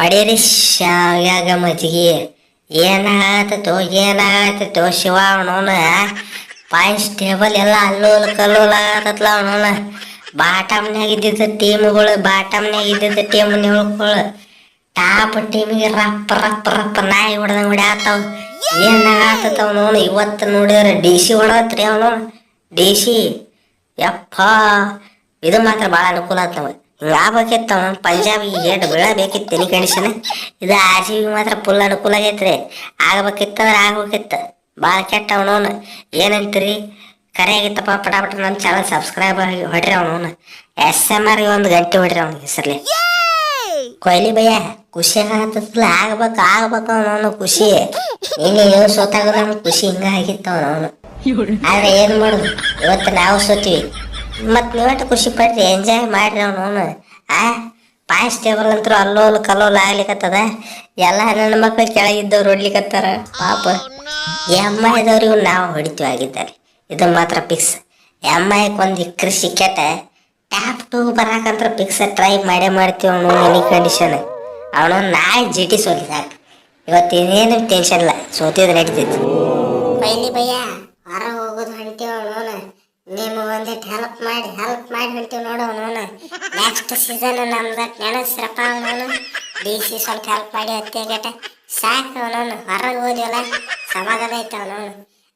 ಹೊಡೀರಿ ಶಾವ್ಯಾಗ ಮಜ್ಜಿಗೆ. ಏನಾಗತ್ತೋ ಏನಾಗತ್ತೋ ಶಿವ ಅವನವನ ಪಾಯಿಂಟ್ಸ್ ಟೇಬಲ್ ಎಲ್ಲ ಅಲ್ಲೋಲ್ ಕಲ್ಲೋಲ್ ಆಗತ್ತಲ್ಲ ಅವನವನ ಬಾಟಮ್ನಾಗ ಇದ್ದಿದ್ದ ಟೀಮ್ಗಳು ಬಾಟಮ್ನಾಗ ಇದ್ದಿದ್ದ ಟೀಮ್ ನೋಡ್ಕೊಳ್ಳು ಟಾಪ್ ಟೀಮಿಗೆ ರಪ್ಪ ರಪ್ಪ ರಪ್ಪ ನಾಯಿ ಹೊಡೆದಂಗ ಏನ ಏನಾಗತ್ತ ಅವನವನು ಇವತ್ತು ನೋಡಿದ್ರೆ ಡಿ ಸಿ ಹೊಡತ್ರಿ ಅವನು ಡಿ ಸಿ ಯಪ್ಪ, ಇದು ಮಾತ್ರ ಭಾಳ ಅನುಕೂಲ ನಮಗೆ. ಹಿಂಗೆ ಅವ್ನು. ಪಂಜಾಬ್ ಏಟ್ ಬೀಳಬೇಕಿತ್ತು ತೆನಿ ಕಂಡೀಷನ್ ಇದು ಆರ್ ಸಿ ಬಿ ಮಾತ್ರ ಫುಲ್ ಅನುಕೂಲ ಆಗೈತ್ರಿ ಆಗ್ಬೇಕಿತ್ತಂದ್ರೆ ಆಗ್ಬೇಕಿತ್ತು ಭಾಳ ಕೆಟ್ಟ ಅವನವನು ಏನಂತೀರಿ? ಕರೆ ಆಗಿತ್ತಪ್ಪ ಪಟಾಪಟ. ನನ್ನ ಚಾನಲ್ ಸಬ್ಸ್ಕ್ರೈಬ್ ಆಗಿ ಹೊಡ್ರಿ ಅವನವನು ಎಸ್ ಎಂ ಆರ್ ಒಂದು ಗಂಟೆ ಹೊಡ್ರಿ ಅವ್ನ ಹೆಸರ್ಲಿ. ಕೊಹ್ಲಿ ಭಯ್ಯ, ಖುಷಿ ಆಗತ್ತಲ್ಲ? ಆಗ್ಬೇಕು ಆಗ್ಬೇಕು ಅವನವನು ಖುಷಿ. ನೀನು ಏನು ನಮ್ಗೆ ಖುಷಿ ಹಿಂಗ ಆಗಿತ್ತು ಅವನವನು ಆದ್ರೆ ಏನ್ ಮಾಡುದು? ಇವತ್ತು ನಾವು ಸೋತೀವಿ. ಮತ್ ನೀವಟ್ಟು ಖುಷಿ ಪಡ್ರಿ ಎಂಜಾಯ್ ಮಾಡ್ರಿ ಅವನು ಆ, ಪಾಯಸ್ ಟೇಬಲ್ ಅಂತೂ ಅಲ್ಲೋಲ್ ಕಲ್ಲೋಲ್ ಆಗ್ಲಿಕತ್ತದ. ಎಲ್ಲ ನನ್ನ ಮಕ್ಳು ಕೆಳಗಿದ್ದವ್ರು ಹೊಡ್ಲಿಕತ್ತಾರ. ಪಾಪ. ಎಮ್ಮ ಇದ್ದವ್ರಿಗೂ ನಾವು ಹೊಡಿತೀವಿ ಆಗಿದ್ದಾರೆ ಇದು ಮಾತ್ರ ಫಿಕ್ಸ್ ಎಮ್ಮ ಒಂದು ಕೃಷಿ ಸಿಕ್ಕೆಟ ಟ್ಯಾಪ್ ಟೂ ಬರಾಕಂತ ಫಿಕ್ಸ್ ಟ್ರೈ ಮಾಡೇ ಮಾಡ್ತೀವಿ ಅವನು ಎನಿ ಕಂಡೀಷನ್ ಅವನು ನಾಳೆ ಜಿ ಟಿ ಸೋಲಿ ಇವತ್ತು ಇನ್ನೇನು ಟೆನ್ಷನ್ ಇಲ್ಲ. ಸೋತಿದ್ರೆ ನಡೀತೈತಿ. ಬೈಲಿ ಭಯ್ಯ. ನೀವು ಒಂದಿಟ್ಟು ಹೆಲ್ಪ್ ಮಾಡಿ ಹೆಲ್ಪ್ ಮಾಡಿ ಹೊಂಟೀವಿ ನೋಡು ಅವನು ನೆಕ್ಸ್ಟ್ ಸೀಸನ್ ನಮ್ದು ನೆನೆಸ್ರಪ್ಪ ಅವನು ಡಿ ಸಿ ಸ್ವಲ್ಪ ಹೆಲ್ಪ್ ಮಾಡಿ ಹತ್ತಿ ಗಟ ಸಾಕು ನಾನು ಹೊರಗೆ ಹೋದ್ವಲ್ಲ ಸಮಾಧಾನ ಐತೆ ನಾನು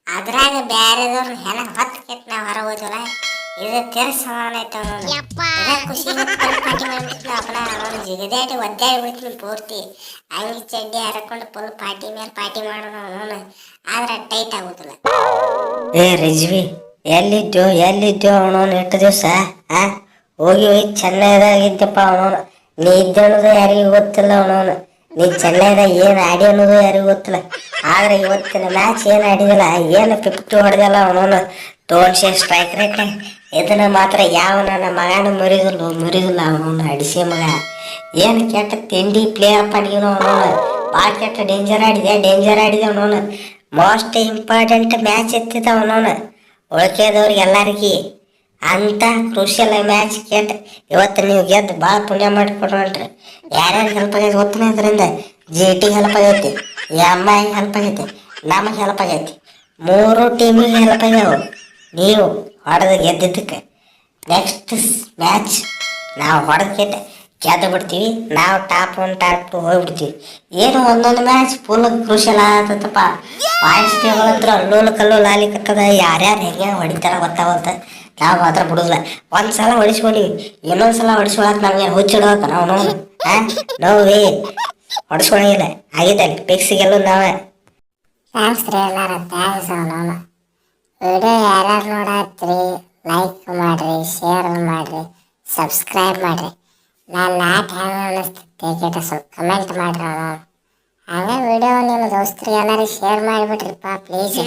ಅದ್ರಾಗ ಬ್ಯಾರೆದವ್ರು ಹೆಣ ಹೊತ್ತು ಕೆಟ್ಟು ನಾವು ಹೊರಗೆ ಹೋದ್ವಲ್ಲ ಇದು ತೆರ ಸಮಾನ ಐತವ ನಾನು ಖುಷಿ ಪಾರ್ಟಿ ಮಾಡ್ಬಿಟ್ಟು ಅವನು ಜಿಗದಾಡಿ ಒದ್ದಾಡಿ ಬಿಡ್ತೀನಿ ಪೂರ್ತಿ. ಅಂಗಿ ಚಡ್ಡಿ ಹರಕೊಂಡು ಫುಲ್ ಪಾರ್ಟಿ ಮೇಲೆ ಪಾರ್ಟಿ ಮಾಡೋಣ ಅವನು ಆದ್ರೆ ಟೈಟ್ ಆಗೋದಿಲ್ಲ. ಏ ರಿಜ್ವಿ. ಎಲ್ಲಿದ್ದು ಎಲ್ಲಿದ್ದು ಅವನವನು ಎಷ್ಟು ದಿವಸ, ಆ? ಹೋಗಿ ಹೋಗಿ ಚೆನ್ನೈದಾಗಿದ್ದಪ್ಪ ಅವನವನು. ನೀ ಇದ್ದ ಅನ್ನೋದು ಯಾರಿಗೂ ಗೊತ್ತಿಲ್ಲ ಅವನವನು. ನೀ ಚೆನ್ನೈದಾಗ ಏನು ಆಡಿ ಅನ್ನೋದು ಯಾರಿಗೂ ಗೊತ್ತಿಲ್ಲ. ಆದ್ರೆ ಇವತ್ತಿನ ಮ್ಯಾಚ್ ಏನು ಆಡಿದಿಲ್ಲ, ಏನು ಫಿಫ್ಟಿ ಹೊಡೆದಿಲ್ಲ ಅವನವನು. ತೋರಿಸಿ ಸ್ಟ್ರೈಕ್ ರೇಟ್ ಇದನ್ನ ಮಾತ್ರ ಯಾವ ನನ್ನ ಮಗನ ಮುರಿದಿಲ್ಲ ಮುರಿದಿಲ್ಲ ಅವನವನು, ಅಡಿಸಿ ಮಗ. ಏನು ಕೆಟ್ಟ ತಿಂಡಿ ಪ್ಲೇಯರ್ ಪಡಿಯೋನು ಅವನವನು. ಭಾಳ ಕೆಟ್ಟ ಡೇಂಜರ್ ಆಡಿದೆ ಡೇಂಜರ್ ಆಡಿದೆ ಅವನವನು. ಮೋಸ್ಟ್ ಇಂಪಾರ್ಟೆಂಟ್ ಮ್ಯಾಚ್ ಎತ್ತಿದ ಅವನವನು. ಉಳ್ಕೆದವ್ರಿಗೆ ಎಲ್ಲರಿಗೆ ಅಂತ ಕ್ರೂಷಿಯಲ್ ಮ್ಯಾಚ್ ಕೆಟ್ಟ ಇವತ್ತು ನೀವು ಗೆದ್ದು ಭಾಳ ಪುಣ್ಯ ಮಾಡಿಕೊಡ್ರಿ ಯಾರ್ಯಾರು ಹೆಲ್ಪ್ ಆಗೈತೆ ಗೊತ್ತಿನ ಇದರಿಂದ? ಜಿ ಟಿ ಹೆಲ್ಪ್ ಆಗೈತಿ ಎಂ ಐ ಹೆಲ್ಪ್ ಆಗೈತಿ ನಮಗೆ ಹೆಲ್ಪ್ ಆಗೈತಿ. ಮೂರು ಟೀಮಿಗೆ ಹೆಲ್ಪ್ ಆಗ್ಯಾವ. ನೀವು ಹೊಡೆದು ಗೆದ್ದಿದ್ದಕ್ಕೆ. ನೆಕ್ಸ್ಟ್ ಮ್ಯಾಚ್ ನಾವು ಹೊಡೆದು ಕೆಟ್ಟ ಗೆದ್ದು ಬಿಡ್ತೀವಿ. ನಾವು ಟಾಪ್ ಒನ್ ಟಾಪ್ ಟು ಹೋಗ್ಬಿಡ್ತೀವಿ. ಏನು ಒಂದೊಂದು ಮ್ಯಾಚ್ ಫುಲ್ ಕೃಷಿಯಲ್ಲ ಆಗತ್ತಪ್ಪ ಪಾಯಿಂಟ್ಸ್ ಟೇಬಲ್ ಅಂದ್ರೆ ಕಲ್ಲು ಲಾಲಿ ಕಟ್ಟದ ಯಾರ್ಯಾರು ಹೆಂಗೆ ಹೊಡಿತಾರ ಗೊತ್ತಾವಂತ ನಾವು ಮಾತ್ರ ಬಿಡುದಿಲ್ಲ. ಒಂದ್ಸಲ ಹೊಡಿಸ್ಕೊಂಡಿವಿ. ಇನ್ನೊಂದ್ಸಲ ಹೊಡಿಸ್ಕೊಳಕ್ ನಮ್ಗೆ ಹುಚ್ಚಿಡೋಕ ನಾವು ನೋವು ಹಾಂ? ನೋವೇ. ಹೊಡಿಸ್ಕೊಳಂಗಿಲ್ಲ. ಆಗಿದ್ದಲ್ಲಿ ಪಿಕ್ಸಿಗೆಲ್ಲೂ ನಾವೇ. ಥ್ಯಾಂಕ್ಸ್ ರೀ ಎಲ್ಲಾರ ವಿಡಿಯೋ ಯಾರ್ಯಾರು ನೋಡತ್ರಿ ಲೈಕ್ ಮಾಡ್ರಿ ಶೇರ್ ಮಾಡ್ರಿ ಸಬ್ಸ್ಕ್ರೈಬ್ ಮಾಡ್ರಿ. ನಾನು ನಾಟ್ ಹೆಂಗೆ ಅನ್ನಿಸ್ತೈತೆ ಕೇಟ ಸ್ವಲ್ಪ ಕಮೆಂಟ್ ಮಾಡ್ರಿ ಅವನು ಹಂಗೆ ವಿಡಿಯೋ ನಿಮ್ಮ ದೋಸ್ತರಿಗೆ ಎಲ್ಲರಿಗೆ ಶೇರ್ ಮಾಡಿಬಿಟ್ರಿಪ್ಪ ಪ್ಲೀಸ್